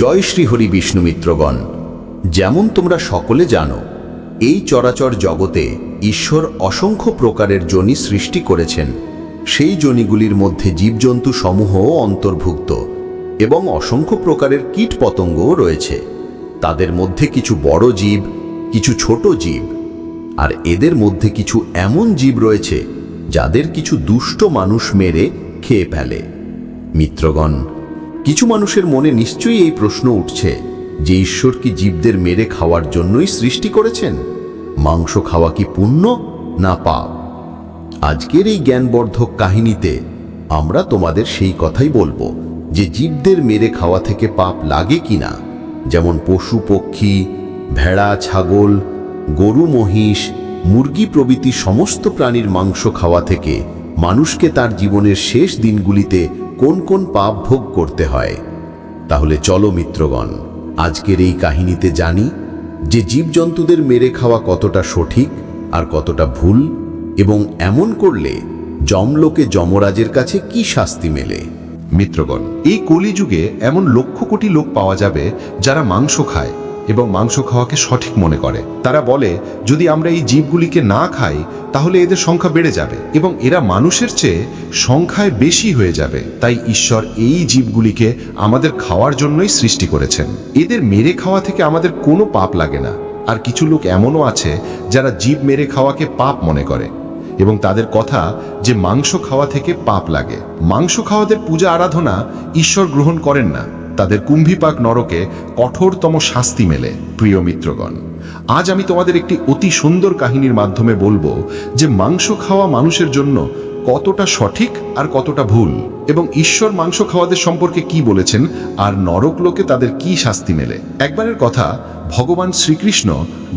জয় শ্রী হরি বিষ্ণুমিত্রগণ যেমন তোমরা সকলে জানো, এই চরাচর জগতে ঈশ্বর অসংখ্য প্রকারের জনি সৃষ্টি করেছেন। সেই জনিগুলির মধ্যে জীবজন্তু সমূহও অন্তর্ভুক্ত এবং অসংখ্য প্রকারের কীট পতঙ্গও রয়েছে। তাদের মধ্যে কিছু বড় জীব, কিছু ছোট জীব, আর এদের মধ্যে কিছু এমন জীব রয়েছে, যাদের কিছু দুষ্ট মানুষ মেরে খেয়ে ফেলে। মিত্রগণ কিছু মানুষের মনে নিশ্চয়ই এই প্রশ্ন উঠছে যে ঈশ্বর কি জীবদের মেরে খাওয়ার জন্যই সৃষ্টি করেছেন? মাংস খাওয়া কি পুণ্য না পাপ? আজকের এই জ্ঞানবর্ধক কাহিনীতে আমরা তোমাদের সেই কথাই বলব যে জীবদের মেরে খাওয়া থেকে পাপ লাগে কিনা যেমন পশু, পক্ষী, ভেড়া, ছাগল, গরু, মহিষ, মুরগি প্রভৃতি সমস্ত প্রাণীর মাংস খাওয়া থেকে মানুষকে তার জীবনের শেষ দিনগুলিতে কোন কোন পাপ ভোগ করতে হয়। তাহলে চলো মিত্রগণ, আজকের এই কাহিনীতে জানি যে জীবজন্তুদের মেরে খাওয়া কতটা সঠিক আর কতটা ভুল এবং এমন করলে যমলোকে যমরাজের কাছে কি শাস্তি মেলে। মিত্রগণ, এই কলিযুগে এমন লক্ষ কোটি লোক পাওয়া যাবে যারা মাংস খায় এবং মাংস খাওয়াকে সঠিক মনে করে। তারা বলে, যদি আমরা এই জীবগুলিকে না খাই, তাহলে এদের সংখ্যা বেড়ে যাবে এবং এরা মানুষের চেয়ে সংখ্যায় বেশি হয়ে যাবে। তাই ঈশ্বর এই জীবগুলিকে আমাদের খাওয়ার জন্যই সৃষ্টি করেছেন। এদের মেরে খাওয়া থেকে আমাদের কোনো পাপ লাগে না। আর কিছু লোক এমনও আছে যারা জীব মেরে খাওয়াকে পাপ মনে করে এবং তাদের কথা যে মাংস খাওয়া থেকে পাপ লাগে। মাংস খাওয়াদের পূজা আরাধনা ঈশ্বর গ্রহণ করেন না। তাদের কুম্ভিপাক নরকে কঠোরতম শাস্তি মেলে, প্রিয় মিত্রগণ। আজ আমি তোমাদের একটি অতি সুন্দর কাহিনীর মাধ্যমে বলব যে মাংস খাওয়া মানুষের জন্য কতটা সঠিক আর কতটা ভুল এবং ঈশ্বর মাংস খাওয়াদের সম্পর্কে কি বলেছেন আর নরক লোকে তাদের কি শাস্তি মেলে। একবারের কথা, ভগবান শ্রীকৃষ্ণ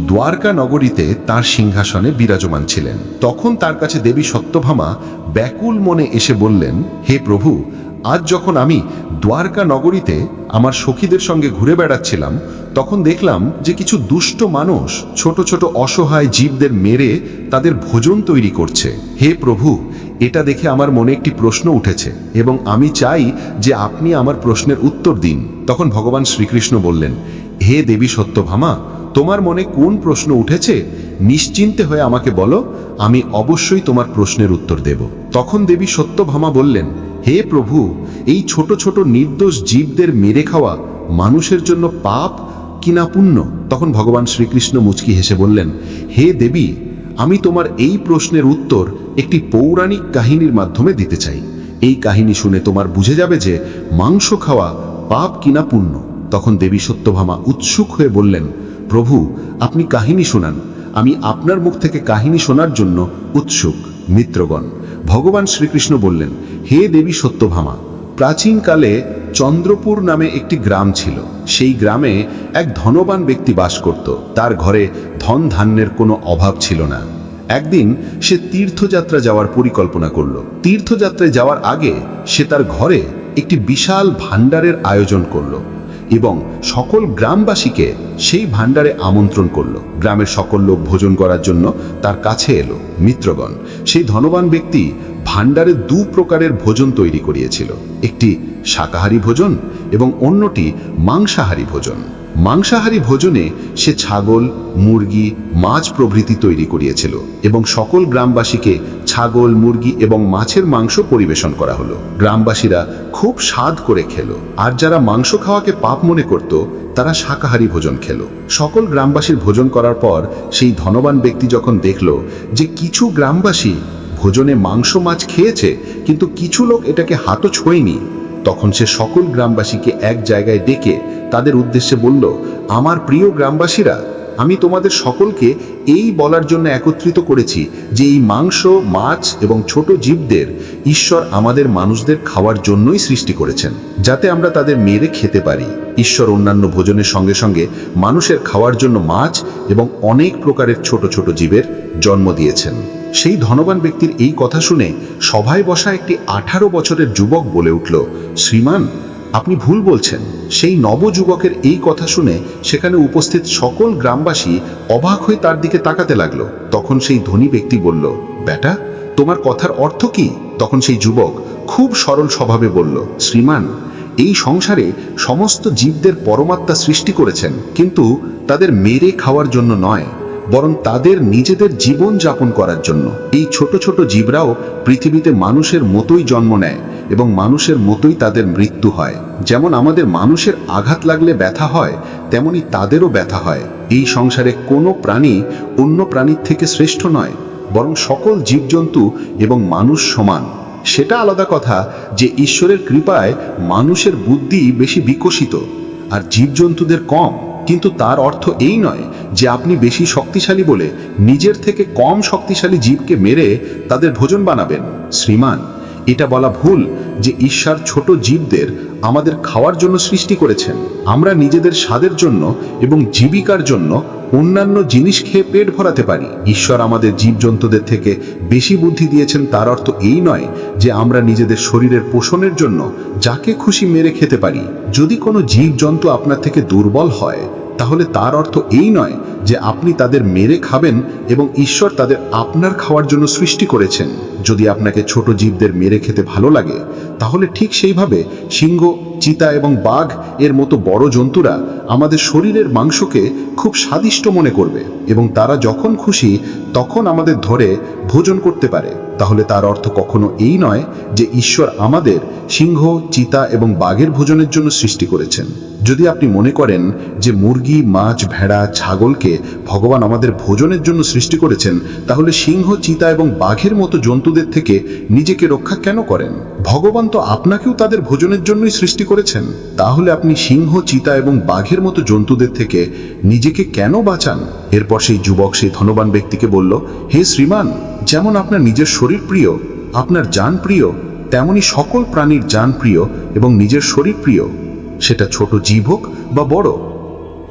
দ্বারকা নগরীতে তার সিংহাসনে বিরাজমান ছিলেন। তখন তার কাছে দেবী সত্যভামা ব্যাকুল মনে এসে বললেন, হে প্রভু আজ যখন আমি দ্বারকা নগরীতে আমার সখীদের সঙ্গে ঘুরে বেড়াচ্ছিলাম, তখন দেখলাম যে কিছু দুষ্ট মানুষ ছোট ছোট অসহায় জীবদের মেরে তাদের ভোজন তৈরি করছে। হে প্রভু, এটা দেখে আমার মনে একটি প্রশ্ন উঠেছে এবং আমি চাই যে আপনি আমার প্রশ্নের উত্তর দিন। তখন ভগবান শ্রীকৃষ্ণ বললেন, হে দেবী সত্যভামা, তোমার মনে কোন প্রশ্ন উঠেছে? নিশ্চিন্তে হয়ে আমাকে বলো, আমি অবশ্যই তোমার প্রশ্নের উত্তর দেব। তখন দেবী সত্যভামা বললেন হে প্রভু, এই ছোট ছোট নির্দোষ জীবদের মেরে খাওয়া মানুষের জন্য পাপ কিনা পুণ্য? তখন ভগবান শ্রীকৃষ্ণ মুচকি হেসে বললেন, হে দেবী, আমি তোমার এই প্রশ্নের উত্তর একটি পৌরাণিক কাহিনীর মাধ্যমে দিতে চাই। এই কাহিনী শুনে তোমার বুঝে যাবে যে মাংস খাওয়া পাপ কিনা পুণ্য। তখন দেবী সত্যভামা উৎসুক হয়ে বললেন, প্রভু, আপনি কাহিনী শোনান। আমি আপনার মুখ থেকে কাহিনী শোনার জন্য উৎসুক, মিত্রগণ। ভগবান শ্রীকৃষ্ণ বললেন, হে দেবী সত্যভামা, প্রাচীনকালে চন্দ্রপুর নামে একটি গ্রাম ছিল। সেই গ্রামে এক ধনবান ব্যক্তি বাস করত। তার ঘরে ধন ধান্যের কোনো অভাব ছিল না। একদিন সে তীর্থযাত্রা যাওয়ার পরিকল্পনা করল। তীর্থযাত্রায় যাওয়ার আগে সে তার ঘরে একটি বিশাল ভাণ্ডারের আয়োজন করল। এবং সকল গ্রামবাসীকে সেই ভাণ্ডারে আমন্ত্রণ করল। গ্রামের সকল লোক ভোজন করার জন্য তার কাছে এলো মিত্রগণ। সেই ধনবান ব্যক্তি ভাণ্ডারে দু প্রকারের ভোজন তৈরি করিয়েছিল। একটি শাকাহারী ভোজন এবং অন্যটি মাংসাহারী ভোজন। মাংসাহারী ভোজনে সে ছাগল, মুরগি, মাছ প্রভৃতি তৈরি করিয়েছিল এবং সকল গ্রামবাসীকে ছাগল, মুরগি এবং মাছের মাংস পরিবেশন করা হলো। গ্রামবাসীরা খুব স্বাদ করে খেল। আর যারা মাংস খাওয়াকে পাপ মনে করত, তারা শাকাহারী ভোজন খেলো। সকল গ্রামবাসীর ভোজন করার পর সেই ধনবান ব্যক্তি যখন দেখল যে কিছু গ্রামবাসী ভোজনে মাংস, মাছ খেয়েছে, কিন্তু কিছু লোক এটাকে হাতও ছোঁয়নি তখন সে সকল গ্রামবাসীকে এক জায়গায় ডেকে তাদের উদ্দেশ্যে বলল, আমার প্রিয় গ্রামবাসীরা, আমি তোমাদের সকলকে এই বলার জন্য একত্রিত করেছি যে এই মাংস, মাছ এবং ছোট জীবদের ঈশ্বর আমাদের মানুষদের খাওয়ার জন্যই সৃষ্টি করেছেন, যাতে আমরা তাদের মেরে খেতে পারি। ঈশ্বর অন্যান্য ভোজনের সঙ্গে সঙ্গে মানুষের খাওয়ার জন্য মাছ এবং অনেক প্রকারের ছোট ছোট জীবের জন্ম দিয়েছেন। সেই ধনবান ব্যক্তির এই কথা শুনে সভায় বসা একটি আঠারো বছরের যুবক বলে উঠল, শ্রীমান, আপনি ভুল বলছেন। সেই নবযুবকের এই কথা শুনে সেখানে উপস্থিত সকল গ্রামবাসী অবাক হয়ে তার দিকে তাকাতে লাগল। তখন সেই ধনী ব্যক্তি বলল, বেটা, তোমার কথার অর্থ কি? তখন সেই যুবক খুব সরল স্বভাবে বলল, শ্রীমান, এই সংসারে সমস্ত জীবদের পরমাত্মা সৃষ্টি করেছেন, কিন্তু তাদের মেরে খাওয়ার জন্য নয়। বরং তাদের নিজেদের জীবন যাপন করার জন্য। এই ছোট ছোট জীবরাও পৃথিবীতে মানুষের মতোই জন্ম নেয় এবং মানুষের মতোই তাদের মৃত্যু হয়। যেমন আমাদের মানুষের আঘাত লাগলে ব্যথা হয়, তেমনি তাদেরও ব্যথা হয়। এই সংসারে কোনো প্রাণী অন্য প্রাণীর থেকে শ্রেষ্ঠ নয়, বরং সকল জীবজন্তু এবং মানুষ সমান। সেটা আলাদা কথা যে ঈশ্বরের কৃপায় মানুষের বুদ্ধি বেশি বিকশিত, আর জীবজন্তুদের কম। কিন্তু তার অর্থ এই নয় যে আপনি বেশি শক্তিশালী বলে নিজের থেকে কম শক্তিশালী জীবকে মেরে তাদের ভোজন বানাবেন। শ্রীমান এটা বলা ভুল যে ঈশ্বর ছোট জীবদের আমাদের খাওয়ার জন্য সৃষ্টি করেছেন। আমরা নিজেদের স্বাদের জন্য এবং জীবিকার জন্য অন্যান্য জিনিস খেয়ে পেট ভরাতে পারি। ঈশ্বর আমাদের জীবজন্তুদের থেকে বেশি বুদ্ধি দিয়েছেন, তার অর্থ এই নয় যে আমরা নিজেদের শরীরের পোষণের জন্য যাকে খুশি মেরে খেতে পারি। যদি কোনো জীবজন্তু আপনার থেকে দুর্বল হয় তাহলে তার অর্থ এই নয় যে আপনি তাদের মেরে খাবেন এবং ঈশ্বর তাদের আপনার খাওয়ার জন্য সৃষ্টি করেছেন। যদি আপনাকে ছোট জীবদের মেরে খেতে ভালো লাগে, তাহলে ঠিক সেইভাবে সিংহ চিতা এবং বাঘ এর মতো বড় জন্তুরা আমাদের শরীরের মাংসকে খুব স্বাদিষ্ট মনে করবে এবং তারা যখন খুশি তখন আমাদের ধরে ভোজন করতে পারে। তাহলে তার অর্থ কখনো এই নয় যে ঈশ্বর আমাদের সিংহ, চিতা এবং বাঘের ভোজনের জন্য সৃষ্টি করেছেন। যদি আপনি মনে করেন যে মুরগি, মাছ, ভেড়া, ছাগলকে ভগবান আমাদের ভোজনের জন্য সৃষ্টি করেছেন, তাহলে সিংহ, চিতা এবং বাঘের মতো জন্তুদের থেকে নিজেকে রক্ষা কেন করেন? ভগবান তো আপনাকেও তাদের ভোজনের জন্যই সৃষ্টি করেছেন, তাহলে আপনি সিংহ, চিতা এবং বাঘের মতো জন্তুদের থেকে নিজেকে কেন বাঁচান? এরপর সেই যুবক সেই ধনবান ব্যক্তিকে বলল, হে শ্রীমান, যেমন আপনার নিজের শরীর প্রিয়, আপনার যান প্রিয়, তেমনি সকল প্রাণীর যান প্রিয় এবং নিজের শরীর প্রিয়। সেটা ছোট জীব হোক বা বড়,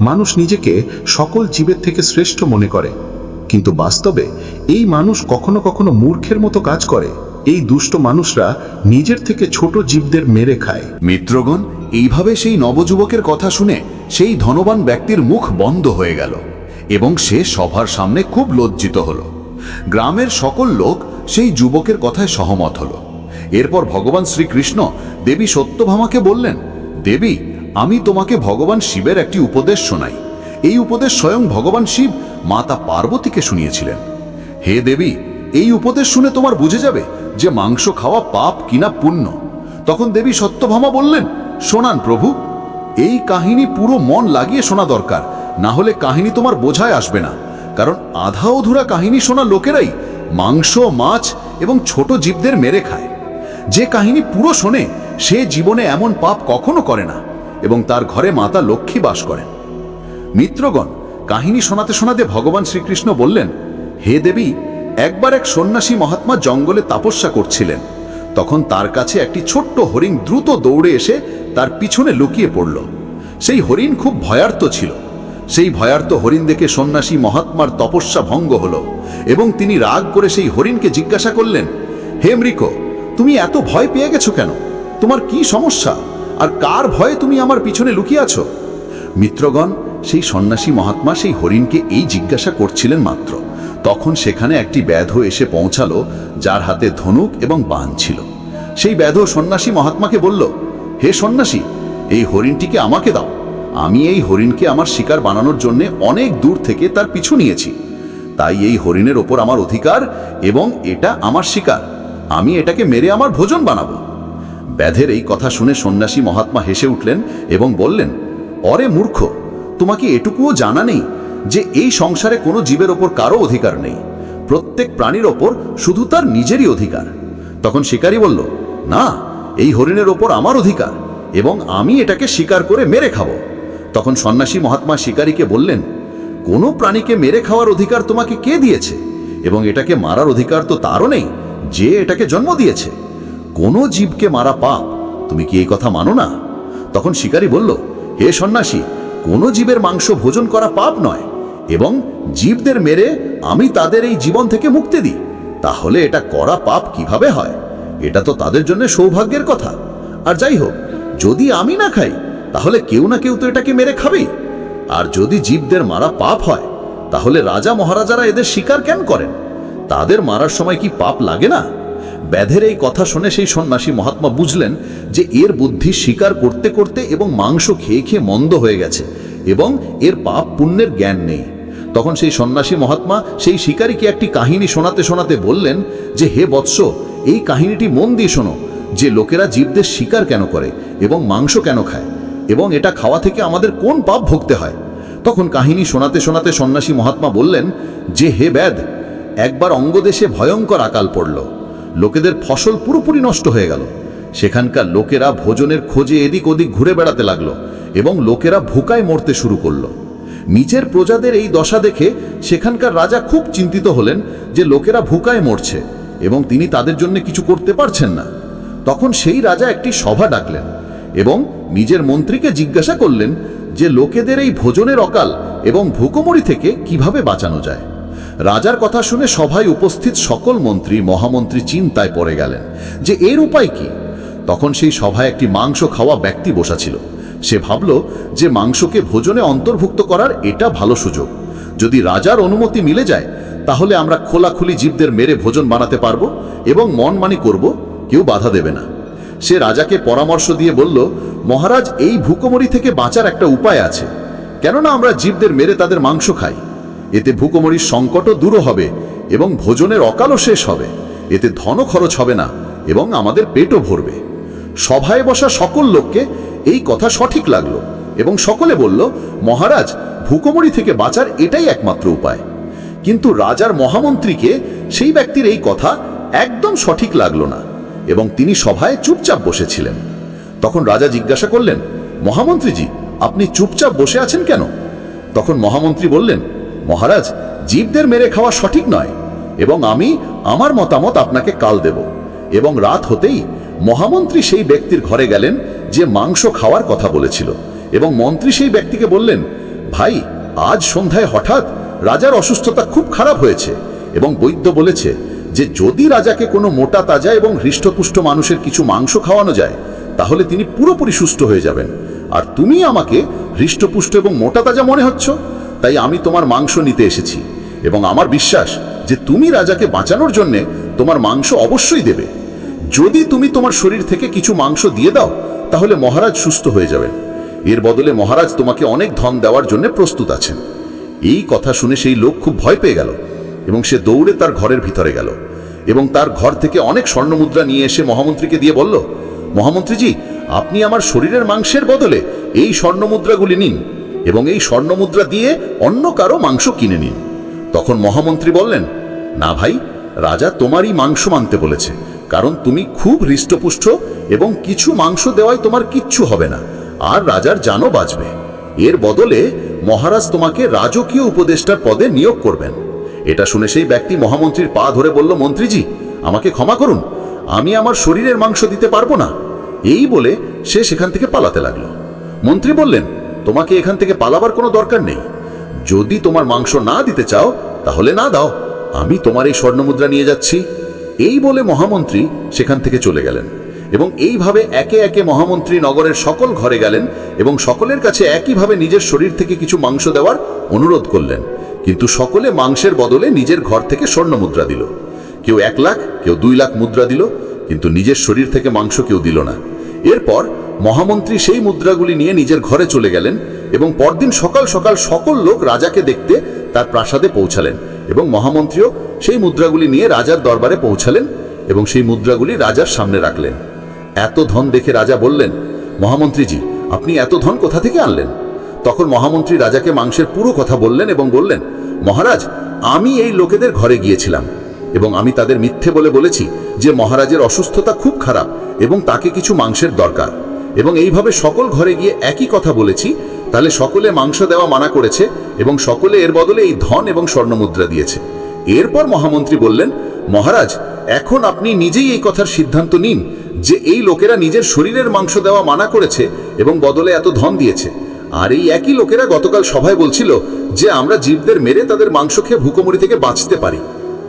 মানুষ নিজেকে সকল জীবের থেকে শ্রেষ্ঠ মনে করে। কিন্তু বাস্তবে এই মানুষ কখনো কখনো মূর্খের মতো কাজ করে। এই দুষ্ট মানুষরা নিজের থেকে ছোট জীবদের মেরে খায়। মিত্রগণ, এইভাবে সেই নবযুবকের কথা শুনে সেই ধনবান ব্যক্তির মুখ বন্ধ হয়ে গেল এবং সে সভার সামনে খুব লজ্জিত হলো। গ্রামের সকল লোক সেই যুবকের কথায় সহমত হলো। এরপর ভগবান শ্রীকৃষ্ণ দেবী সত্যভামাকে বললেন, দেবী, আমি তোমাকে ভগবান শিবের একটি উপদেশ শোনাই। এই উপদেশ স্বয়ং ভগবান শিব মাতা পার্বতীকে শুনিয়েছিলেন। হে দেবী, এই উপদেশ শুনে তোমার বুঝে যাবে যে মাংস খাওয়া পাপ কিনা পুণ্য। তখন দেবী সত্যভামা বললেন, শোনান প্রভু, এই কাহিনী পুরো মন লাগিয়ে শোনা দরকার। না হলে কাহিনী তোমার বোঝায় আসবে না। কারণ আধা অধুরা কাহিনী শোনা লোকেরাই মাংস, মাছ এবং ছোট জীবদের মেরে খায়। যে কাহিনী পুরো শোনে, সে জীবনে এমন পাপ কখনো করে না এবং তার ঘরে মাতা লক্ষ্মী বাস করেন। মিত্রগণ, কাহিনী শোনাতে শোনাতে ভগবান শ্রীকৃষ্ণ বললেন, হে দেবী একবার এক সন্ন্যাসী মহাত্মা জঙ্গলে তাপস্যা করছিলেন। তখন তার কাছে একটি ছোট্ট হরিণ দ্রুত দৌড়ে এসে তার পিছনে লুকিয়ে পড়ল। সেই হরিণ খুব ভয়ার্ত ছিল। সেই ভয়ার্ত হরিণ দেখে সন্ন্যাসী মহাত্মার তপস্যা ভঙ্গ হল এবং তিনি রাগ করে সেই হরিণকে জিজ্ঞাসা করলেন, হে মৃক, তুমি এত ভয় পেয়ে গেছো কেন? তোমার কি সমস্যা? আর কার ভয়ে তুমি আমার পিছনে লুকিয়ে আছো? মিত্রগণ, সেই সন্ন্যাসী মহাত্মা সেই হরিণকে এই জিজ্ঞাসা করছিলেন মাত্র। তখন সেখানে একটি ব্যাধ এসে পৌঁছালো, যার হাতে ধনুক এবং বান ছিল। সেই ব্যাধ সন্ন্যাসী মহাত্মাকে বলল, হে সন্ন্যাসী, এই হরিণটিকে আমাকে দাও। আমি এই হরিণকে আমার শিকার বানানোর জন্য অনেক দূর থেকে তার পিছু নিয়েছি। তাই এই হরিণের ওপর আমার অধিকার এবং এটা আমার শিকার। আমি এটাকে মেরে আমার ভোজন বানাবো। ব্যাধের এই কথা শুনে সন্ন্যাসী মহাত্মা হেসে উঠলেন এবং বললেন, অরে মূর্খ, তোমাকে এটুকুও জানা নেই। যে এই সংসারে কোনো জীবের ওপর কারও অধিকার নেই। প্রত্যেক প্রাণীর ওপর শুধু তার নিজেরই অধিকার। তখন শিকারী বলল, না, এই হরিণের ওপর আমার অধিকার এবং আমি এটাকে শিকার করে মেরে খাব। তখন সন্ন্যাসী মহাত্মা শিকারীকে বললেন, কোনো প্রাণীকে মেরে খাওয়ার অধিকার তোমাকে কে দিয়েছে? এবং এটাকে মারার অধিকার তো তারও নেই যে এটাকে জন্ম দিয়েছে। কোনো জীবকে মারা পাপ, তুমি কি এই কথা মানো না? তখন শিকারী বলল, হে সন্ন্যাসী, কোনো জীবের মাংস ভোজন করা পাপ নয়। এবং জীবদের মেরে আমি তাদের এই জীবন থেকে মুক্তি দিই। তাহলে এটা করা পাপ কীভাবে হয়? এটা তো তাদের জন্য সৌভাগ্যের কথা। আর যাই হোক, যদি আমি না খাই, তাহলে কেউ না কেউ তো এটাকে মেরে খাবেই। আর যদি জীবদের মারা পাপ হয়, তাহলে রাজা মহারাজারা এদের শিকার কেন করেন? তাদের মারার সময় কি পাপ লাগে না? ব্যাধের এই কথা শুনে সেই সন্ন্যাসী মহাত্মা বুঝলেন যে এর বুদ্ধি শিকার করতে করতে এবং মাংস খেয়ে খেয়ে মন্দ হয়ে গেছে এবং এর পাপ পুণ্যের জ্ঞান নেই। তখন সেই সন্ন্যাসী মহাত্মা সেই শিকারীকে একটি কাহিনী শোনাতে শোনাতে বললেন যে, হে বৎস, এই কাহিনীটি মন দিয়ে শোনো যে, লোকেরা জীবদের শিকার কেন করে এবং মাংস কেন খায় এবং এটা খাওয়া থেকে আমাদের কোন পাপ ভুগতে হয়? তখন কাহিনী শোনাতে শোনাতে সন্ন্যাসী মহাত্মা বললেন যে, হে ব্যাদ একবার অঙ্গদেশে ভয়ঙ্কর আকাল পড়ল। লোকেদের ফসল পুরোপুরি নষ্ট হয়ে গেল। সেখানকার লোকেরা ভোজনের খোঁজে এদিক ওদিক ঘুরে বেড়াতে লাগল এবং লোকেরা ভুকায় মরতে শুরু করল। নিজের প্রজাদের এই দশা দেখে সেখানকার রাজা খুব চিন্তিত হলেন যে লোকেরা ভুকায় মরছে এবং তিনি তাদের জন্য কিছু করতে পারছেন না। তখন সেই রাজা একটি সভা ডাকলেন এবং নিজের মন্ত্রীকে জিজ্ঞাসা করলেন যে লোকেদের এই ভোজনের অকাল এবং ভুকমরি থেকে কীভাবে বাঁচানো যায়। রাজার কথা শুনে সভায় উপস্থিত সকল মন্ত্রী, মহামন্ত্রী চিন্তায় পড়ে গেলেন যে এর উপায় কি? তখন সেই সভায় একটি মাংস খাওয়া ব্যক্তি বসা ছিল। সে ভাবল যে মাংসকে ভোজনে অন্তর্ভুক্ত করার এটা ভালো সুযোগ। যদি রাজার অনুমতি মিলে যায়, তাহলে আমরা খোলাখুলি জীবদের মেরে ভোজন বানাতে পারব এবং মন মানি করব, কেউ বাধা দেবে না। সে রাজাকে পরামর্শ দিয়ে বলল, মহারাজ, এই ভুকমরি থেকে বাঁচার একটা উপায় আছে। কেননা আমরা জীবদের মেরে তাদের মাংস খাই। এতে ভুকমরির সংকটও দূর হবে এবং ভোজনের অকালও শেষ হবে। এতে ধনও খরচ হবে না এবং আমাদের পেটও ভরবে। সভায় বসা সকল লোককে এই কথা সঠিক লাগল এবং সকলে বলল, মহারাজ, ভুকমরি থেকে বাঁচার এটাই একমাত্র উপায়। কিন্তু রাজার মহামন্ত্রীকে সেই ব্যক্তির এই কথা একদম সঠিক লাগল না এবং তিনি সভায় চুপচাপ বসেছিলেন। তখন রাজা জিজ্ঞাসা করলেন, মহামন্ত্রীজি, আপনি চুপচাপ বসে আছেন কেন? তখন মহামন্ত্রী বললেন, মহারাজ, জীবদের মেরে খাওয়া সঠিক নয় এবং আমি আমার মতামত আপনাকে কাল দেব এবং রাত হতেই মহামন্ত্রী সেই ব্যক্তির ঘরে গেলেন যে মাংস খাওয়ার কথা বলেছিল। এবং মন্ত্রী সেই ব্যক্তিকে বললেন, ভাই, আজ সন্ধ্যায় হঠাৎ রাজার অসুস্থতা খুব খারাপ হয়েছে এবং বৈদ্য বলেছে যে যদি রাজাকে কোনো মোটা তাজা এবং হৃষ্টপুষ্ট মানুষের কিছু মাংস খাওয়ানো যায়, তাহলে তিনি পুরোপুরি সুস্থ হয়ে যাবেন। আর তুমি আমাকে হৃষ্টপুষ্ট এবং মোটা তাজা মনে হচ্ছ? তাই আমি তোমার মাংস নিতে এসেছি। এবং আমার বিশ্বাস যে তুমি রাজাকে বাঁচানোর জন্যে তোমার মাংস অবশ্যই দেবে। যদি তুমি তোমার শরীর থেকে কিছু মাংস দিয়ে দাও তাহলে মহারাজ সুস্থ হয়ে যাবেন। এর বদলে মহারাজ তোমাকে অনেক ধন দেওয়ার জন্য প্রস্তুত আছেন। এই কথা শুনে সেই লোক খুব ভয় পেয়ে গেল এবং সে দৌড়ে তার ঘরের ভিতরে গেল এবং তার ঘর থেকে অনেক স্বর্ণমুদ্রা নিয়ে এসে মহামন্ত্রীকে দিয়ে বলল, মহামন্ত্রীজি, আপনি আমার শরীরের মাংসের বদলে এই স্বর্ণমুদ্রাগুলি নিন এবং এই স্বর্ণমুদ্রা দিয়ে অন্য কারও মাংস কিনে নিন। তখন মহামন্ত্রী বললেন, না ভাই, রাজা তোমারই মাংস মানতে বলেছে। কারণ তুমি খুব হৃষ্টপুষ্ট এবং কিছু মাংস দেওয়ায় তোমার কিচ্ছু হবে না। আর রাজার জানও বাঁচবে। এর বদলে মহারাজ তোমাকে রাজকীয় উপদেষ্টার পদে নিয়োগ করবেন। এটা শুনে সেই ব্যক্তি মহামন্ত্রীর পা ধরে বলল, মন্ত্রীজি, আমাকে ক্ষমা করুন। আমি আমার শরীরের মাংস দিতে পারব না। এই বলে সে সেখান থেকে পালাতে লাগল। মন্ত্রী বললেন, তোমাকে এখান থেকে পালাবার কোনো দরকার নেই। যদি তোমার মাংস না দিতে চাও, তাহলে না দাও। আমি তোমার এই স্বর্ণমুদ্রা নিয়ে যাচ্ছি। এই বলে মহামন্ত্রী সেখান থেকে চলে গেলেন এবং এইভাবে একে একে মহামন্ত্রী নগরের সকল ঘরে গেলেন এবং সকলের কাছে একইভাবে নিজের শরীর থেকে কিছু মাংস দেওয়ার অনুরোধ করলেন। কিন্তু সকলে মাংসের বদলে নিজের ঘর থেকে স্বর্ণ মুদ্রা দিল। কেউ এক লাখ, কেউ দুই লাখ মুদ্রা দিল, কিন্তু নিজের শরীর থেকে মাংস কেউ দিল না। এরপর মহামন্ত্রী সেই মুদ্রাগুলি নিয়ে নিজের ঘরে চলে গেলেন এবং পরদিন সকাল সকাল সকল লোক রাজাকে দেখতে তার প্রাসাদে পৌঁছালেন। এবং মহামন্ত্রীও সেই মুদ্রাগুলি নিয়ে রাজার দরবারে পৌঁছালেন এবং সেই মুদ্রাগুলি রাজার সামনে রাখলেন। এত ধন দেখে রাজা বললেন, মহামন্ত্রীজি, আপনি এত ধন কোথা থেকে আনলেন? তখন মহামন্ত্রী রাজাকে মাংসের পুরো কথা বললেন এবং বললেন, মহারাজ, আমি এই লোকেদের ঘরে গিয়েছিলাম এবং আমি তাদের মিথ্যে বলে বলেছি যে মহারাজের অসুস্থতা খুব খারাপ এবং তাকে কিছু মাংসের দরকার এবং এইভাবে সকল ঘরে গিয়ে একই কথা বলেছি তাহলে সকলে মাংস দেওয়া মানা করেছে এবং সকলে এর বদলে এই ধন এবং স্বর্ণমুদ্রা দিয়েছে। এরপর মহামন্ত্রী বললেন, মহারাজ, এখন আপনি নিজেই এই কথার সিদ্ধান্ত নিন যে এই লোকেরা নিজের শরীরের মাংস দেওয়া মানা করেছে এবং বদলে এত ধন দিয়েছে। আর এই একই লোকেরা গতকাল সভায় বলছিল যে আমরা জীবদের মেরে তাদের মাংস খেয়ে ভুকমরি থেকে বাঁচতে পারি।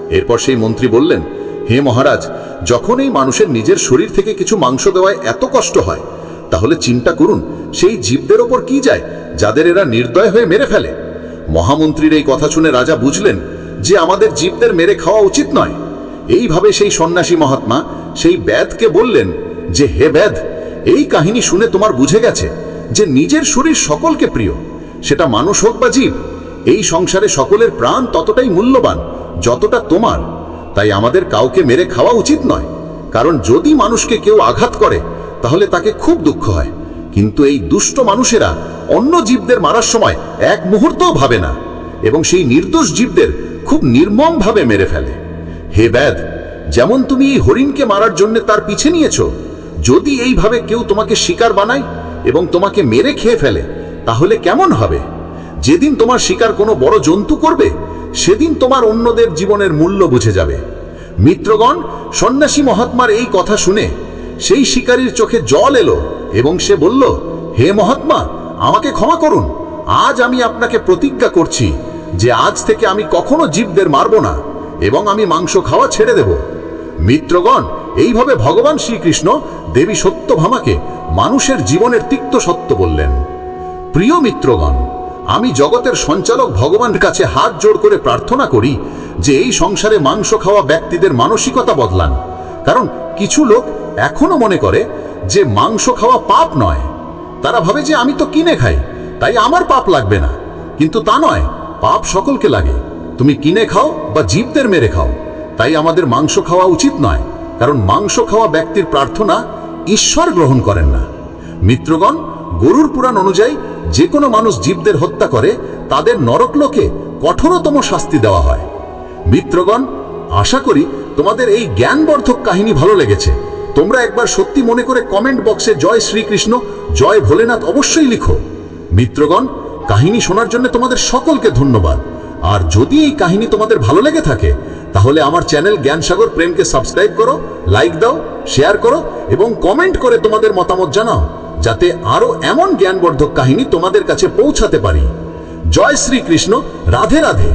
এরপর সেই মন্ত্রী বললেন, হে মহারাজ, যখন এই মানুষের নিজের শরীর থেকে কিছু মাংস দেওয়ায় এত কষ্ট হয় তাহলে চিন্তা করুন, সেই জীবদের ওপর কি যায়, যাদের এরা নির্দয় হয়ে মেরে ফেলে? মহামন্ত্রীর এই কথা শুনে রাজা বুঝলেন যে আমাদের জীবদের মেরে খাওয়া উচিত নয়। এইভাবে সেই সন্ন্যাসী মহাত্মা সেই ব্যাধকে বললেন যে, হে ব্যাধ, এই কাহিনী শুনে তোমার বুঝে গেছে যে নিজের শরীর সকলকে প্রিয়। সেটা মানুষ হোক বা জীব, এই সংসারে সকলের প্রাণ ততটাই মূল্যবান, যতটা তোমার। তাই আমাদের কাউকে মেরে খাওয়া উচিত নয়। কারণ যদি মানুষকে কেউ আঘাত করে তাহলে তাকে খুব দুঃখ হয়। কিন্তু এই দুষ্ট মানুষেরা অন্য জীবদের মারার সময় এক মুহূর্তও ভাবে না এবং সেই নির্দোষ জীবদের খুব নির্মমভাবে মেরে ফেলে। হে ব্যাধ, যেমন তুমি এই হরিণকে মারার জন্য তার পিছে নিয়েছো, যদি এইভাবে কেউ তোমাকে শিকার বানায় এবং তোমাকে মেরে খেয়ে ফেলে, তাহলে কেমন হবে? যেদিন তোমার শিকার কোনো বড় জন্তু করবে, সেদিন তোমার অন্যদের জীবনের মূল্য বুঝে যাবে। মিত্রগণ, সন্ন্যাসী মহাত্মার এই কথা শুনে সেই শিকারীর চোখে জল এলো এবং সে বলল, হে মহাত্মা, আমাকে ক্ষমা করুন। আজ আমি আপনাকে প্রতিজ্ঞা করছি যে আজ থেকে আমি কখনো জীবদের মারব না এবং আমি মাংস খাওয়া ছেড়ে দেব। মিত্রগণ, এইভাবে ভগবান শ্রীকৃষ্ণ দেবী সত্যভামাকে মানুষের জীবনের তিক্ত সত্য বললেন। প্রিয় মিত্রগণ, আমি জগতের সঞ্চালক ভগবানের কাছে হাত জোড় করে প্রার্থনা করি যে এই সংসারে মাংস খাওয়া ব্যক্তিদের মানসিকতা বদলান। কারণ কিছু লোক এখনও মনে করে যে মাংস খাওয়া পাপ নয়। তারা ভাবে যে আমি তো কিনে খাই, তাই আমার পাপ লাগবে না। কিন্তু তা নয়, পাপ সকলকে লাগে। তুমি কিনে খাও বা জীবদের মেরে খাও। তাই আমাদের মাংস খাওয়া উচিত নয়, কারণ মাংস খাওয়া ব্যক্তির প্রার্থনা ঈশ্বর গ্রহণ করেন না। মিত্রগণ, গরুর পুরাণ অনুযায়ী যে কোনো মানুষ জীবদের হত্যা করে, তাদের নরকলোকে কঠোরতম শাস্তি দেওয়া হয়। মিত্রগণ, আশা করি তোমাদের এই জ্ঞানবর্ধক কাহিনী ভালো লেগেছে। তোমরা একবার সত্যি মনে করে কমেন্ট বক্সে জয় শ্রীকৃষ্ণ, জয় ভোলেনাথ অবশ্যই লিখো। মিত্রগণ, কাহিনী শোনার জন্য তোমাদের সকলকে ধন্যবাদ। আর যদি এই কাহিনী তোমাদের ভালো লেগে থাকে, তাহলে আমার চ্যানেল জ্ঞানসাগর প্রেমকে সাবস্ক্রাইব করো লাইক দাও শেয়ার করো, এবং কমেন্ট করে তোমাদের মতামত জানাও, যাতে আরও এমন জ্ঞানবর্ধক কাহিনী তোমাদের কাছে পৌঁছাতে পারি। জয় শ্রীকৃষ্ণ, রাধে রাধে।